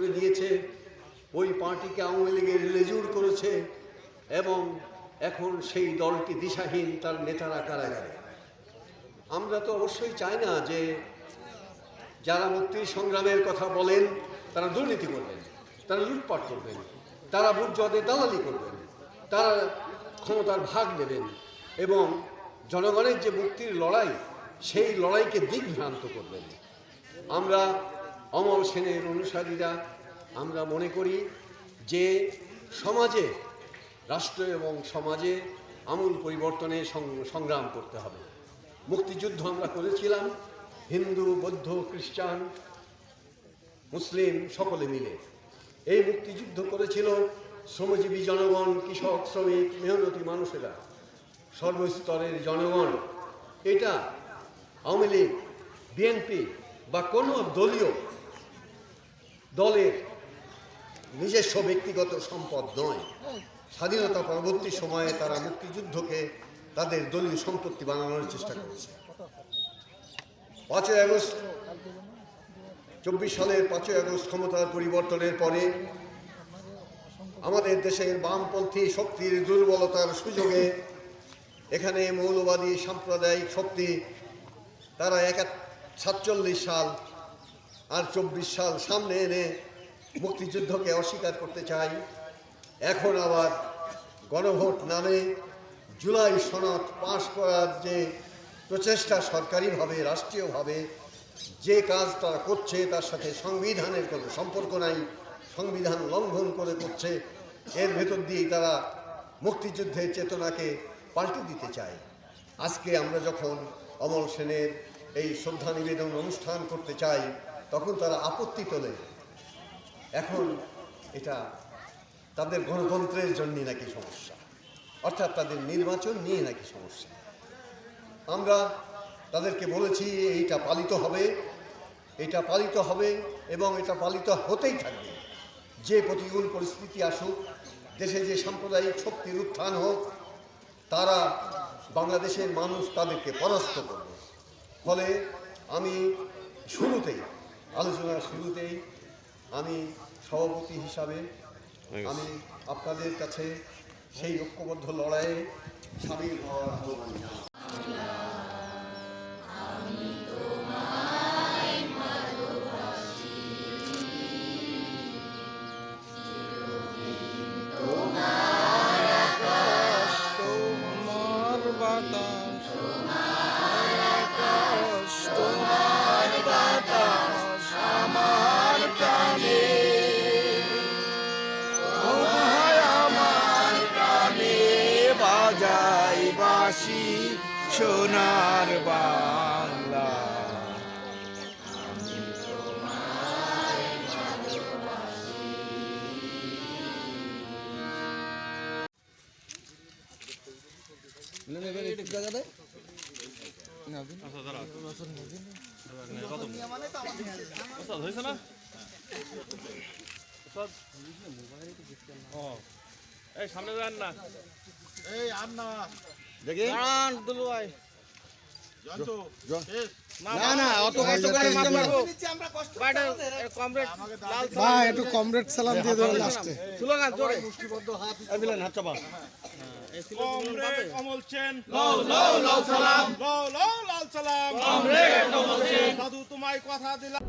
করে দিয়েছে। ওই পার্টিকে আওয়ামী লীগের লেজুর করেছে এবং এখন সেই দলটি দিশাহীন তার নেতারা কারাগারে। আমরা তো অবশ্যই চাই না যে যারা মুক্তির সংগ্রামের কথা বলেন, তারা দুর্নীতি করবেন, তারা লুটপাট করবেন, তারা বুটজদের দালালি করবেন, তারা ক্ষমতার ভাগ নেবেন এবং জনগণের যে মুক্তির লড়াই, সেই লড়াইকে দিগ্ভ্রান্ত করবেন। আমরা অমল সেনের অনুসারীরা আমরা মনে করি যে সমাজে, রাষ্ট্র এবং সমাজে আমূল পরিবর্তনে সংগ্রাম করতে হবে। মুক্তিযুদ্ধ আমরা করেছিলাম, হিন্দু, বৌদ্ধ, খ্রিস্টান, মুসলিম, সকলে মিলে। এই মুক্তিযুদ্ধ করেছিল শ্রমজীবী জনগণ, কৃষক, শ্রমিক, মেহনতি মানুষেরা। সর্বস্তরের জনগণ। এটা আওয়ামী লীগ, বিএনপি বা কোনো দলীয় দলের নিজস্ব ব্যক্তিগত সম্পদ নয়। স্বাধীনতা পরবর্তী সময়ে তারা মুক্তিযুদ্ধকে তাদের দলীয় সম্পত্তি বানানোর চেষ্টা করেছে। পাঁচই আগস্ট, চব্বিশ সালের পাঁচই আগস্ট ক্ষমতার পরিবর্তনের পরে আমাদের দেশের বামপন্থী শক্তির দুর্বলতার সুযোগে এখানে মৌলবাদী সাম্প্রদায়িক শক্তি তারা এক সাতচল্লিশ সাল আর চব্বিশ সাল সামনে এনে মুক্তিযুদ্ধকে অস্বীকার করতে চাই। এখন আবার গণভোট নামে জুলাই সনদ পাশ করার যে প্রচেষ্টা সরকারিভাবে, রাষ্ট্রীয়ভাবে, যে কাজ তারা করছে তার সাথে সংবিধানের কোনো সম্পর্ক নাই, সংবিধান লঙ্ঘন করে করছে, এর ভেতর দিয়েই তারা মুক্তিযুদ্ধের চেতনাকে পাল্টে দিতে চায়। আজকে আমরা যখন অমল সেনের এই শ্রদ্ধা নিবেদন অনুষ্ঠান করতে চাই তখন তারা আপত্তি তোলে। এখন এটা তাদের গণতন্ত্রের জন্য নাকি সমস্যা? অর্থাৎ তাদের নির্বাচন নিয়ে নাকি সমস্যা? আমরা তাদেরকে বলেছি, এইটা পালিত হবে, এটা পালিত হবে এবং এটা পালিত হতেই থাকবে। যে প্রতিকূল পরিস্থিতি আসুক, দেশে যে সাম্প্রদায়িক শক্তির উত্থান হোক, তারা বাংলাদেশের মানুষ তাদেরকে পরাস্ত করবে। ফলে আমি শুরুতেই আলোচনার শুরুতেই আমি সভাপতি হিসাবে আমি আপনাদের কাছে সেই ঐক্যবদ্ধ লড়াইয়ে সামিল হওয়ার আহ্বান জানাই। তোমার বাতাস তোমার আকাশ তোমার বাজাই বাসি সোনার বাংলা। হয়েছে না। এই সামনে না দাঁড়ান দুলু ভাই। না না অত কষ্ট করে মারবো বাইরে কমরেড ভাই একটু কমরেড সালাম দিয়ে দেবেন লাস্টে স্লোগান জোরে। কমরেড অমল সেন। লাও লাও লাল সালাম। লাও লাও লাল সালাম। কমরেড অমল সেন। দাদু তোমায় কথা দিলাম।